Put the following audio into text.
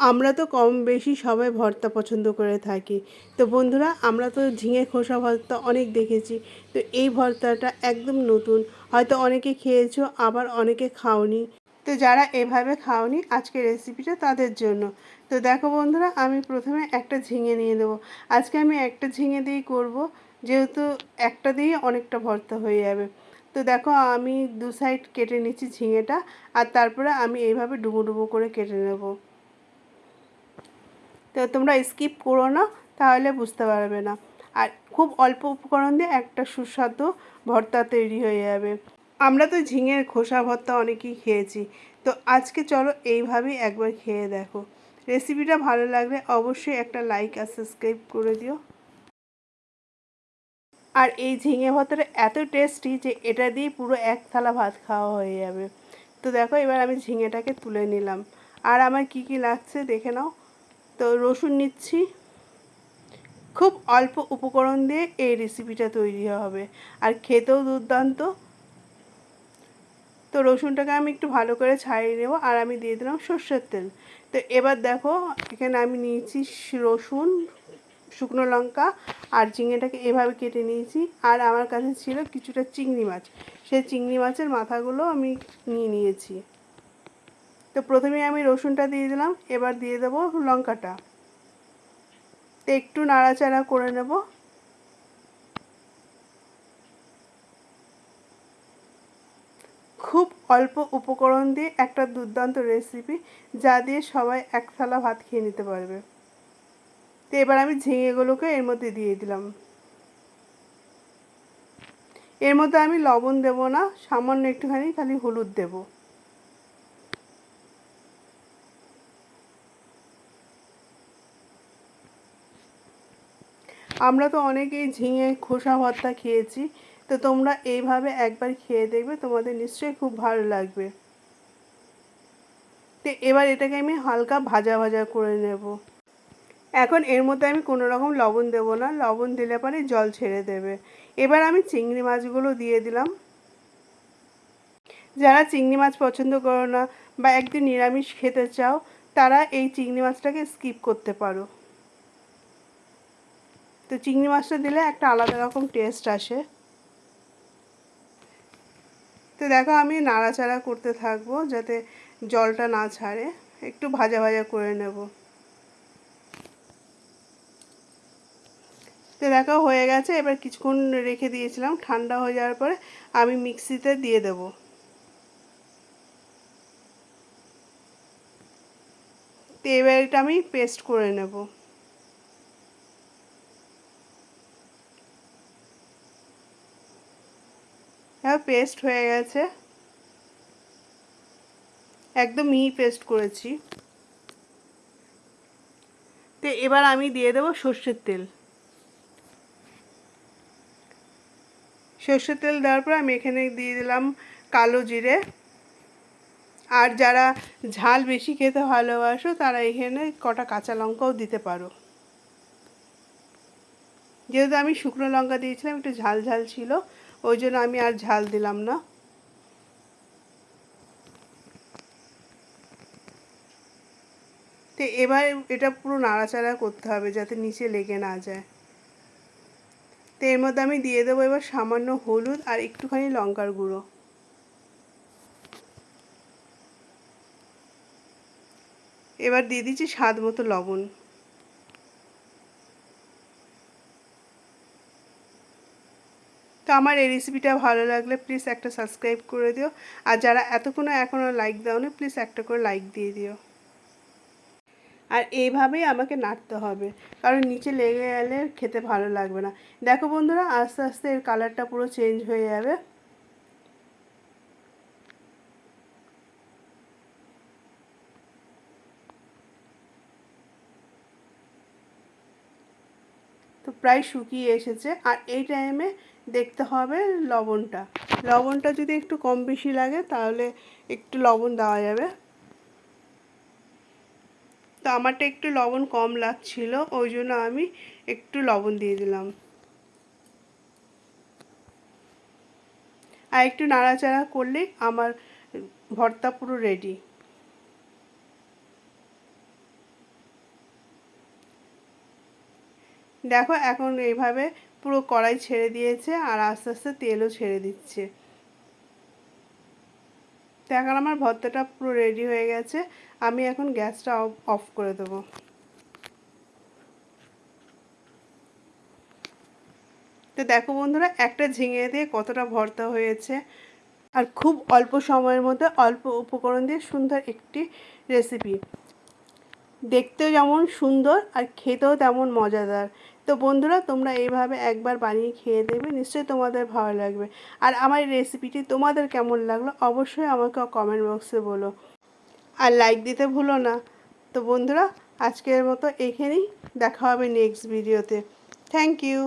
আমরা তো কম বেশি সবাই ভর্তা পছন্দ করে থাকি। তো বন্ধুরা, আমরা তো ঝিঙে, খোসা ভর্তা অনেক দেখেছি। তো এই ভর্তাটা একদম নতুন। হয়তো অনেকে খেয়েছো, আবার অনেকে খাওনি। তো যারা এভাবে খাওনি আজকে রেসিপিটা তাদের জন্য। তো দেখো বন্ধুরা, আমি প্রথমে একটা ঝিঙে নিয়ে দেবো আজকে আমি একটা ঝিঙে দিয়েই করব, যেহেতু একটা দিয়েই অনেকটা ভর্তা হয়ে যাবে। তো দেখো, আমি দু সাইড কেটে নিচ্ছি ঝিঙেটা, আর তারপরে আমি এইভাবে ডুবো ডুবো করে কেটে নেব। তো তোমরা স্কিপ করো না, তাহলে বুঝতে পারবে না। আর খুব অল্প উপকরণ দিয়ে একটা সুস্বাদু ভর্তা তৈরি হয়ে যাবে। আমরা তো ঝিঙের খোসা ভর্তা অনেকেই খেয়েছি। তো আজকে চলো এইভাবেই একবার খেয়ে দেখো। রেসিপিটা ভালো লাগলে অবশ্যই একটা লাইক আর সাবস্ক্রাইব করে দিও। আর এই ঝিঙে ভর্তাটা এত টেস্টি যে এটা দিয়ে পুরো এক থালা ভাত খাওয়া হয়ে যাবে। তো দেখো এবার আমি ঝিঙেটাকে তুলে নিলাম। আর আমার কি কি লাগছে দেখে নাও। তো রসুন নিচ্ছি। খুব অল্প উপকরণ দিয়ে এই রেসিপিটা তৈরি হবে। আর খেতেও দুর্দান্ত। তো রসুনটাকে আমি একটু ভালো করে ছাড়িয়ে নেব আর আমি দিয়ে দিলাম সর্ষের তেল। তো এবার দেখো, এখানে আমি নিয়েছি রসুন, শুকনো লঙ্কা আর চিংড়িটাকে এভাবে কেটে নিয়েছি। আর আমার কাছে ছিল কিছুটা চিংড়ি মাছ। সেই চিংড়ি মাছের মাথাগুলো আমি নিয়ে নিয়েছি। তো প্রথমে আমি রসুনটা দিয়ে দিলাম, এবার দিয়ে দেবো লঙ্কাটা। তো একটু নাড়াচাড়া করে নেব। খুব অল্প উপকরণ দিয়ে একটা দুর্দান্ত রেসিপি যা দিয়ে সবাই এক থালা ভাত খেয়ে নিতে পারবে। তো এবার আমি ঝিঙেগুলোকে এর মধ্যে দিয়ে দিলাম। এর মধ্যে আমি লবণ দেব না, সামান্য একটুখানি খালি হলুদ দেবো। আমরা তো অনেকেই ঝিঙে, খোসা ভর্তা খেয়েছি। তো তোমরা এইভাবে একবার খেয়ে দেখবে, তোমাদের নিশ্চয়ই খুব ভালো লাগবে। তো এবার এটাকে আমি হালকা ভাজা ভাজা করে নেব। এখন এর মধ্যে আমি কোনো রকম লবণ দেবো না। লবণ দিলে পরে জল ছেড়ে দেবে। এবার আমি চিংড়ি মাছগুলো দিয়ে দিলাম। যারা চিংড়ি মাছ পছন্দ করো না বা একদিন নিরামিষ খেতে চাও, তারা এই চিংড়ি মাছটাকে স্কিপ করতে পারো। তো চিংড়ি মাছটা দিলে একটা আলাদা রকম টেস্ট আসে। তো দেখো আমি নাড়াচাড়া করতে থাকব যাতে জলটা না ছাড়ে। একটু ভাজা ভাজা করে নেব। তো দেখো হয়ে গেছে, এবার কিছুক্ষণ রেখে দিয়েছিলাম। ঠান্ডা হয়ে যাওয়ার পরে আমি মিক্সিতে দিয়ে দেব। তো এবার এটা আমি পেস্ট করে নেব। পেস্ট হয়ে গেছে। একদম মিহি পেস্ট করেছি। তো এবার আমি দিয়ে দেবো সর্ষের তেল। সর্ষের তেল দেওয়ার পর আমি এখানে দিয়ে দিলাম কালো জিরে। আর যারা ঝাল বেশি খেতে ভালোবাসো, তারা এখানে কটা কাঁচা লঙ্কাও দিতে পারো। যেহেতু আমি শুকনো লঙ্কা দিয়েছিলাম, একটু ঝাল ঝাল ছিল ওই জন্য আমি আর ঝাল দিলাম না। তো এবার এটা পুরো নাড়াচাড়া করতে হবে যাতে নিচে লেগে না যায়। তো এর মধ্যে আমি দিয়ে দেবো এবার সামান্য হলুদ আর একটুখানি লঙ্কার গুঁড়ো। এবার দিয়ে দিচ্ছি স্বাদ মতো লবণ। তো আমার এই রেসিপিটা ভালো লাগলে প্লিজ একটা সাবস্ক্রাইব করে দিও। আর যারা এতক্ষণও এখনও লাইক দাওনি প্লিজ একটা করে লাইক দিয়ে দিও। আর এইভাবেই আমাকে নাড়তে হবে, কারণ নিচে লেগে গেলে খেতে ভালো লাগবে না। দেখো বন্ধুরা, আস্তে আস্তে এর কালারটা পুরো চেঞ্জ হয়ে যাবে। প্রায় শুকিয়ে এসেছে। আর এই টাইমে দেখতে হবে লবণটা। লবণটা যদি একটু কম বেশি লাগে, তাহলে একটু লবণ দেওয়া যাবে। তো আমারটা একটু লবণ কম লাগছিল, ওই জন্য আমি একটু লবণ দিয়ে দিলাম। আর একটু নাড়াচাড়া করলেই আমার ভর্তা পুরো রেডি দেখো এখন এইভাবে পুরো কড়াই ছেড়ে দিয়েছে আর আস্তে আস্তে তেলও ছেড়ে দিচ্ছে। এখন আমার ভর্তাটা পুরো রেডি হয়ে গেছে। আমি এখন গ্যাসটা অফ করে দেবো। তো দেখো বন্ধুরা, একটা ঝিঙে দিয়ে কতটা ভর্তা হয়েছে। আর খুব অল্প সময়ের মধ্যে অল্প উপকরণ দিয়ে সুন্দর একটি রেসিপি দেখতেও যেমন সুন্দর আর খেতেও তেমন মজাদার। তো বন্ধুরা, তোমরা এইভাবে একবার বানিয়ে খেয়ে দেবে, নিশ্চয়ই তোমাদের ভালো লাগবে। আর আমার রেসিপিটি তোমাদের কেমন লাগল অবশ্যই আমাকে কমেন্ট বক্সে বলো। আর লাইক দিতে ভুলো না। তো বন্ধুরা, আজকের মতো এখানেই দেখা হবে নেক্সট ভিডিওতে থ্যাংক ইউ